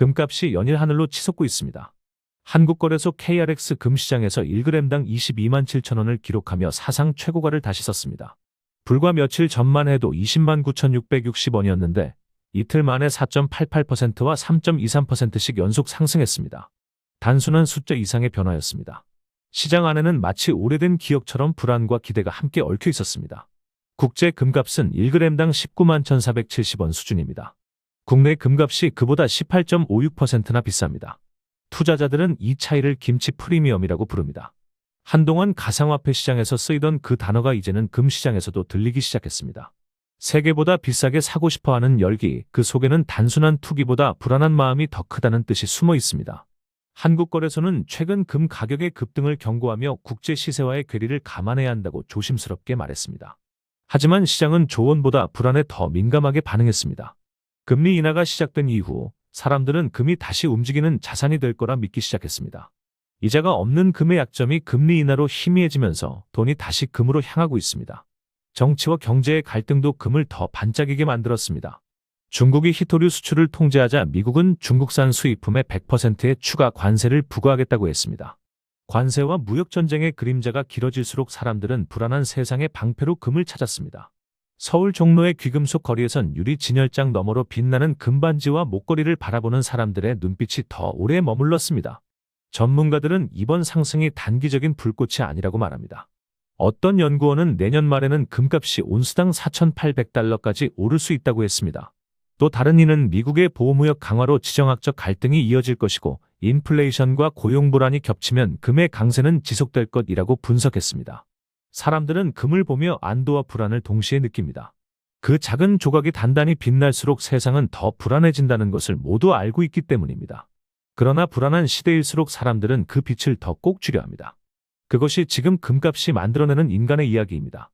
금값이 연일 하늘로 치솟고 있습니다. 한국거래소 KRX 금시장에서 1g당 22만 7천 원을 기록하며 사상 최고가를 다시 썼습니다. 불과 며칠 전만 해도 20만 9,660원이었는데 이틀 만에 4.88%와 3.23%씩 연속 상승했습니다. 단순한 숫자 이상의 변화였습니다. 시장 안에는 마치 오래된 기억처럼 불안과 기대가 함께 얽혀 있었습니다. 국제 금값은 1g당 19만 1,470원 수준입니다. 국내 금값이 그보다 18.56%나 비쌉니다. 투자자들은 이 차이를 김치 프리미엄이라고 부릅니다. 한동안 가상화폐 시장에서 쓰이던 그 단어가 이제는 금 시장에서도 들리기 시작했습니다. 세계보다 비싸게 사고 싶어 하는 열기, 그 속에는 단순한 투기보다 불안한 마음이 더 크다는 뜻이 숨어 있습니다. 한국거래소는 최근 금 가격의 급등을 경고하며 국제 시세와의 괴리를 감안해야 한다고 조심스럽게 말했습니다. 하지만 시장은 조언보다 불안에 더 민감하게 반응했습니다. 금리 인하가 시작된 이후 사람들은 금이 다시 움직이는 자산이 될 거라 믿기 시작했습니다. 이자가 없는 금의 약점이 금리 인하로 희미해지면서 돈이 다시 금으로 향하고 있습니다. 정치와 경제의 갈등도 금을 더 반짝이게 만들었습니다. 중국이 히토류 수출을 통제하자 미국은 중국산 수입품에 100%의 추가 관세를 부과하겠다고 했습니다. 관세와 무역 전쟁의 그림자가 길어질수록 사람들은 불안한 세상의 방패로 금을 찾았습니다. 서울 종로의 귀금속 거리에선 유리 진열장 너머로 빛나는 금반지와 목걸이를 바라보는 사람들의 눈빛이 더 오래 머물렀습니다. 전문가들은 이번 상승이 단기적인 불꽃이 아니라고 말합니다. 어떤 연구원은 내년 말에는 금값이 온수당 4,800달러까지 오를 수 있다고 했습니다. 또 다른 이는 미국의 보호무역 강화로 지정학적 갈등이 이어질 것이고 인플레이션과 고용 불안이 겹치면 금의 강세는 지속될 것이라고 분석했습니다. 사람들은 금을 보며 안도와 불안을 동시에 느낍니다. 그 작은 조각이 단단히 빛날수록 세상은 더 불안해진다는 것을 모두 알고 있기 때문입니다. 그러나 불안한 시대일수록 사람들은 그 빛을 더꼭 주려 합니다. 그것이 지금 금값이 만들어내는 인간의 이야기입니다.